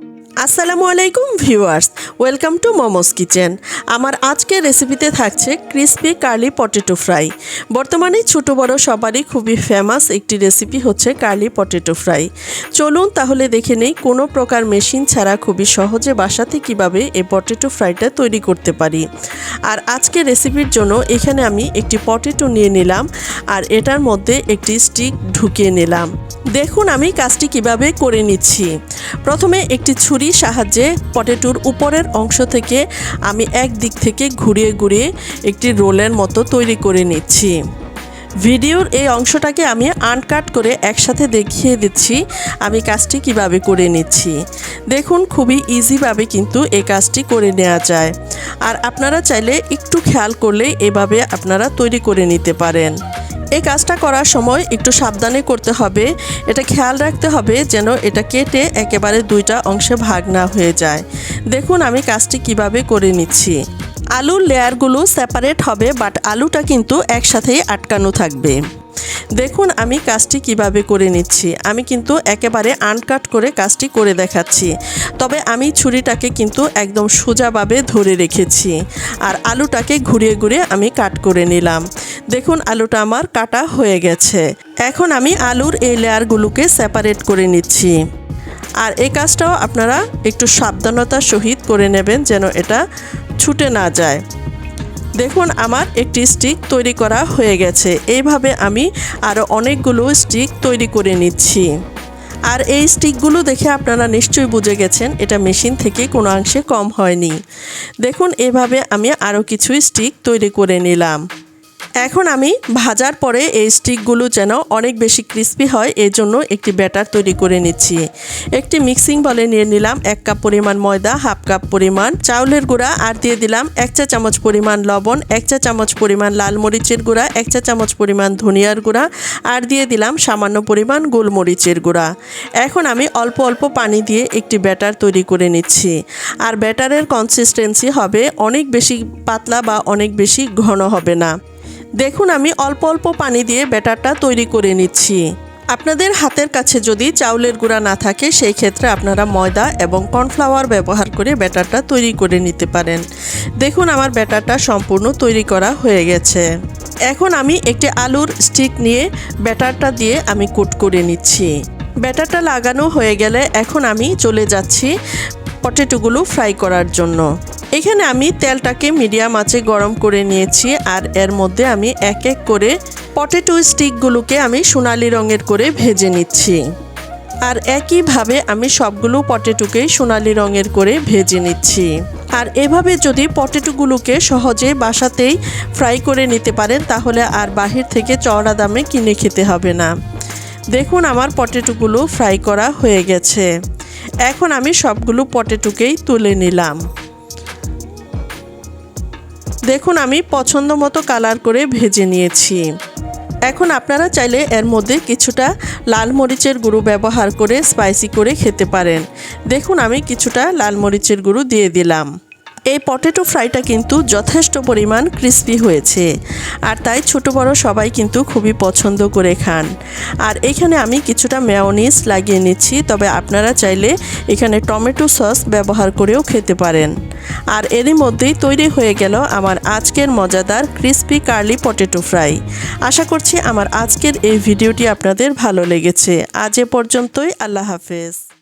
you আসসালামু আলাইকুম viewers, welcome to momos kitchen. আমার আজকের রেসিপিতে থাকছে ক্রিসপি কার্লি পটেটো ফ্রাই। বর্তমানে ছোট বড় সবারই খুবই ফেমাস একটি রেসিপি হচ্ছে কার্লি পটেটো ফ্রাই। চলুন তাহলে দেখে নেই কোনো প্রকার মেশিন ছাড়া খুবই সহজে বাসাতে কীভাবে এই পটেটো ফ্রাইটা তৈরি করতে পারি। আর আজকের রেসিপির জন্য এখানে আমি একটি পটেটো নিয়ে নিলাম আর এটার মধ্যে একটি স্টিক ঢুকিয়ে নিলাম। দেখুন আমি কাজটি কীভাবে করে নিচ্ছি। প্রথমে একটি ছুরির সাহায্যে পটেটোর উপরের অংশ থেকে আমি এক দিক থেকে ঘুরিয়ে ঘুরিয়ে একটি রোলের মতো তৈরি করে নিচ্ছি। ভিডিওর এই অংশটাকে আমি আনকাট করে একসাথে দেখিয়ে দিচ্ছি আমি কাজটি কীভাবে করে নিচ্ছি। দেখুন খুবই ইজিভাবে কিন্তু এই কাজটি করে নেওয়া যায়। আর আপনারা চাইলে একটু খেয়াল করলে এভাবে আপনারা তৈরি করে নিতে পারেন। এই কাজটা করার সময় একটু সাবধানে করতে হবে। এটা খেয়াল রাখতে হবে যেন এটা কেটে একেবারে দুইটা অংশে ভাগ না হয়ে যায়। দেখুন আমি কাজটি কীভাবে করে নিচ্ছি। আলুর লেয়ারগুলো সেপারেট হবে বাট আলুটা কিন্তু একসাথেই আটকানো থাকবে। দেখুন আমি কাজটি কীভাবে করে নিচ্ছি। আমি কিন্তু একেবারে আনকাট করে কাজটি করে দেখাচ্ছি। তবে আমি ছুরিটাকে কিন্তু একদম সোজাভাবে ধরে রেখেছি। আর আলুটাকে ঘুরিয়ে ঘুরিয়ে আমি কাট করে নিলাম। দেখুন আলুটা আমার কাটা হয়ে গেছে। এখন আমি আলুর এই লেয়ারগুলোকে সেপারেট করে নিচ্ছি। আর এই কাজটাও আপনারা একটু সাবধানতার সহিত করে নেবেন যেন এটা ছুটে না যায়। দেখুন, আমার একটি স্টিক তৈরি করা হয়ে গেছে। এইভাবে আমি আরও অনেকগুলো স্টিক তৈরি করে নিচ্ছি। আর এই স্টিকগুলো দেখে আপনারা নিশ্চয়ই বুঝে গেছেন, এটা মেশিন থেকে কোনো অংশে কম হয়নি। দেখুন, এভাবে আমি আরও কিছু স্টিক তৈরি করে নিলাম। এখন আমি ভাজার পরে এই স্টিকগুলো যেন অনেক বেশি ক্রিস্পি হয় এই জন্য একটি ব্যাটার তৈরি করে নিচ্ছি। একটি মিক্সিং বলে নিয়ে নিলাম এক কাপ পরিমাণ ময়দা, হাফ কাপ পরিমাণ চাউলের গুঁড়া আর দিয়ে দিলাম এক চা চামচ পরিমাণ লবণ, এক চা চামচ পরিমাণ লাল মরিচের গুঁড়া, এক চা চামচ পরিমাণ ধনিয়ার গুঁড়া আর দিয়ে দিলাম সামান্য পরিমাণ গোলমরিচের গুঁড়া। এখন আমি অল্প অল্প পানি দিয়ে একটি ব্যাটার তৈরি করে নিচ্ছি। আর ব্যাটারের কনসিস্টেন্সি হবে অনেক বেশি পাতলা বা অনেক বেশি ঘন হবে না। দেখুন, আমি অল্প অল্প পানি দিয়ে ব্যাটারটা তৈরি করে নিচ্ছি। আপনাদের হাতের কাছে যদি চাউলের গুঁড়া না থাকে, সেই ক্ষেত্রে আপনারা ময়দা এবং কর্নফ্লাওয়ার ব্যবহার করে ব্যাটারটা তৈরি করে নিতে পারেন। দেখুন, আমার ব্যাটারটা সম্পূর্ণ তৈরি করা হয়ে গেছে। এখন আমি একটি আলুর স্টিক নিয়ে ব্যাটারটা দিয়ে আমি কুট করে নিচ্ছি। ব্যাটারটা লাগানো হয়ে গেলে এখন আমি চলে যাচ্ছি পটেটোগুলো ফ্রাই করার জন্য। এখানে আমি তেলটাকে মিডিয়াম আঁচে গরম করে নিয়েছি আর এর মধ্যে আমি এক এক করে পটেটো স্টিকগুলোকে আমি সোনালি রঙের করে ভেজে নিচ্ছি। আর একইভাবে আমি সবগুলো পটেটোকেই সোনালি রঙের করে ভেজে নিচ্ছি। আর এভাবে যদি পটেটোগুলোকে সহজে বাসাতেই ফ্রাই করে নিতে পারেন, তাহলে আর বাহির থেকে চড়া দামে কিনে খেতে হবে না। দেখুন আমার পটেটোগুলো ফ্রাই করা হয়ে গেছে। এখন আমি সবগুলো পটেটোকেই তুলে নিলাম। দেখুন, আমি পছন্দ মতো কালার করে ভেজে নিয়েছি। এখন আপনারা চাইলে এর মধ্যে কিছুটা লাল মরিচের গুঁড়ো ব্যবহার করে স্পাইসি করে খেতে পারেন। দেখুন, আমি কিছুটা লাল মরিচের গুঁড়ো দিয়ে দিলাম। এই পটেটো ফ্রাইটা কিন্তু যথেষ্ট পরিমাণ ক্রিস্পি হয়েছে। আর তাই ছোট বড় সবাই কিন্তু খুবই পছন্দ করে খান। আর এখানে আমি কিছুটা মেয়নিস লাগিয়ে নিচ্ছি, তবে আপনারা চাইলে এখানে টমেটো সস ব্যবহার করেও খেতে পারেন। আর এরই মধ্যেই তৈরি হয়ে গেল আমার আজকের মজাদার ক্রিস্পি কার্লি পটেটো ফ্রাই আশা করছি আমার আজকের এই ভিডিওটি আপনাদের ভালো লেগেছে। আজ এ পর্যন্তই, আল্লাহ হাফেজ।